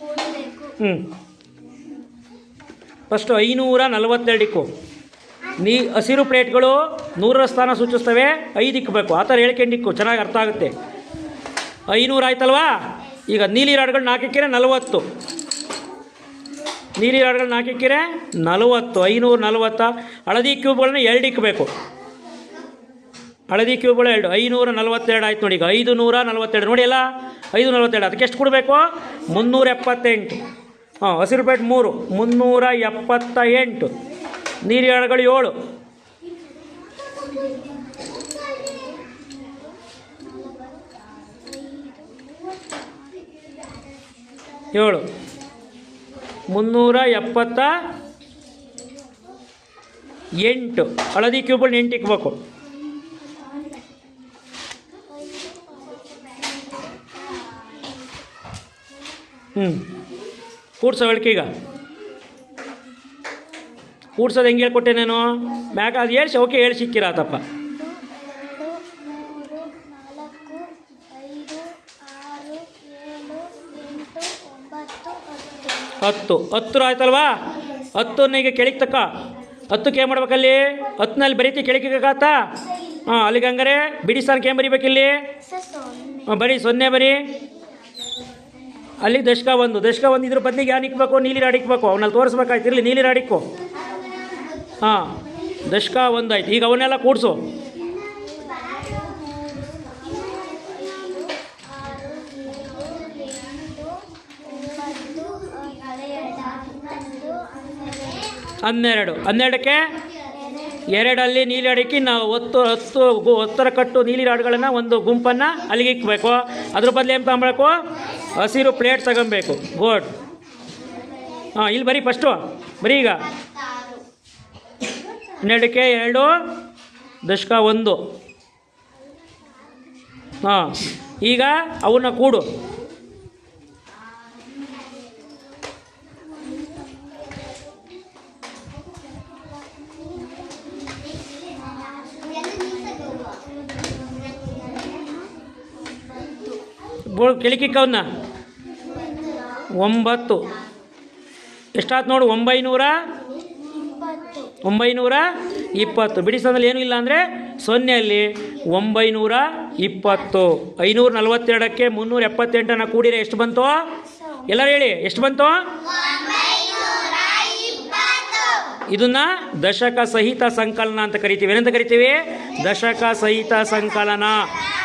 ಕೂಡಬೇಕು. ಹ್ಞೂ ಫಸ್ಟು ಐನೂರ ನಲವತ್ತೆರಡಕ್ಕೂ. ನೀ ಹಸಿರು ಪ್ಲೇಟ್ಗಳು ನೂರರ ಸ್ಥಾನ ಸೂಚಿಸ್ತವೆ ಐದು ಇಕ್ಕಬೇಕು ಆ ಥರ ಹೇಳ್ಕೊಂಡಿಕ್ಕು, ಚೆನ್ನಾಗಿ ಅರ್ಥ ಆಗುತ್ತೆ. ಐನೂರು ಆಯ್ತಲ್ವಾ? ಈಗ ನೀಲಿ ರಾಡ್ಗಳು ನಾಲ್ಕಿಕ್ಕಿರೆ ನಲವತ್ತು. ನೀಲಿ ರಾಡ್ಗಳು ನಾಲ್ಕಿಕ್ಕಿರೆ ನಲವತ್ತು. ಐನೂರ ನಲವತ್ತ. ಹಳದಿ ಕ್ಯೂಬ್ಗಳನ್ನ ಎರಡು ಇಕ್ಕಬೇಕು ಹಳದಿ ಕ್ಯೂಬ್ಗಳು ಎರಡು. ಐನೂರ ನಲವತ್ತೆರಡು ಆಯ್ತು ನೋಡಿ ಈಗ. ಐದು ನೂರ ನಲವತ್ತೆರಡು. ನೋಡಿ ಅಲ್ಲ ಐದು ನಲವತ್ತೆರಡು ಅದಕ್ಕೆ ಎಷ್ಟು ಕೊಡಬೇಕು? ಮುನ್ನೂರ ಎಪ್ಪತ್ತೆಂಟು. ಹಾಂ, ಹಸಿರು ಪ್ಲೇಟ್ ಮೂರು. ಮುನ್ನೂರ ಎಪ್ಪತ್ತ ಎಂಟು ನೀಲಿ ರಾಡ್ಗಳು ಏಳು. ಏಳು. ಮುನ್ನೂರ ಎಪ್ಪತ್ತ ಎಂಟು. ಹಳದಿ ಕ್ಯೂಬಲ್ ಎಂಟು ಇಕ್ಬೇಕು. ಹ್ಞೂ ಕೂಡ್ಸೋ ಈಗ. ಕೂಡ್ಸೋದು ಹೆಂಗೆ ಹೇಳ್ಕೊಟ್ಟೆ ನಾನು? ಮ್ಯಾಗ ಅದು ಹೇಳ್ಸಿ ಓಕೆ ಹೇಳಿ ಸಿಕ್ಕಿರಾತಪ್ಪ ಹತ್ತು. ಹತ್ತು ಆಯ್ತಲ್ವಾ? ಹತ್ತು ಈಗ ಕೆಳಗೆ ತಕ್ಕ ಹತ್ತಕ್ಕೆ ಏನು ಮಾಡ್ಬೇಕಲ್ಲಿ? ಹತ್ತನಲ್ಲಿ ಬರೀತಿ ಕೆಳಕಾತ ಕಾತಾ ಹಾಂ ಅಲ್ಲಿಗೆ ಹಂಗಾರೆ ಬಿಡಿ ಸ್ಥಾನಕ್ಕೆ ಏನು ಬರಿಬೇಕಿಲ್ಲಿ? ಬರೀ ಸೊನ್ನೆ ಬರೀ. ಅಲ್ಲಿ ದಶಕ ಒಂದು ದಶಕ ಒಂದು ಇದ್ರ ಬದಲಿಗೆ ಏನು ಇಕ್ಬೇಕು? ನೀಲಿ ರಾಡ್ ಇಕ್ಬೇಕು? ಅವನಲ್ಲಿ ತೋರಿಸ್ಬೇಕಾಯ್ತು ಇರಲಿ ನೀಲಿ ರಾಡ್ ಇಕ್ಕು. ಹಾಂ, ದಶಕ ಒಂದು ಆಯ್ತು. ಈಗ ಅವನ್ನೆಲ್ಲ ಕೂಡಿಸು. ಹನ್ನೆರಡು. ಹನ್ನೆರಡಕ್ಕೆ? ಎರಡಲ್ಲಿ ನೀಲಿ ಅಡಿಕೆ ನಾವು ಒತ್ತು ಹತ್ತು ಗು- ಒತ್ತರ ಕಟ್ಟು ನೀಲಿ ರಾಡ್ಗಳನ್ನು ಒಂದು ಗುಂಪನ್ನು ಅಲ್ಲಿಗೆ ಇಕ್ಕಬೇಕು ಅದ್ರ ಬದಲು ಏನು ತಗೊಬೇಕು ಹಸಿರು ಪ್ಲೇಟ್ ತಗೊಬೇಕು. ಗೋಡ್ ಹಾಂ, ಇಲ್ಲಿ ಬರೀ ಫಸ್ಟು ಬರೀ ಈಗ. ಹನ್ನೆರಡಕ್ಕೆ ಎರಡು, ದಶಕ ಒಂದು. ಹಾಂ, ಈಗ ಅವನ್ನ ಕೂಡು. ಬೋ ಕೆಳಕಿಕ್ಕವನ್ನ ಒಂಬತ್ತು. ಎಷ್ಟಾಯ್ತು ನೋಡು, ಒಂಬೈನೂರ? ಒಂಬೈನೂರ ಇಪ್ಪತ್ತು. ಬಿಡಿಸೋದ್ರಲ್ಲಿ ಏನೂ ಇಲ್ಲ ಅಂದರೆ ಸೊನ್ನೆಯಲ್ಲಿ ಒಂಬೈನೂರ ಇಪ್ಪತ್ತು. ಐನೂರ ನಲವತ್ತೆರಡಕ್ಕೆ ಮುನ್ನೂರ ಎಪ್ಪತ್ತೆಂಟನ್ನು ಕೂಡಿರೆ ಎಷ್ಟು ಬಂತು? ಎಲ್ಲರೂ ಹೇಳಿ, ಎಷ್ಟು ಬಂತು? ಇದನ್ನ ದಶಕ ಸಹಿತ ಸಂಕಲನ ಅಂತ ಕರಿತೀವಿ. ಏನಂತ ಕರಿತೀವಿ? ದಶಕ ಸಹಿತ ಸಂಕಲನ.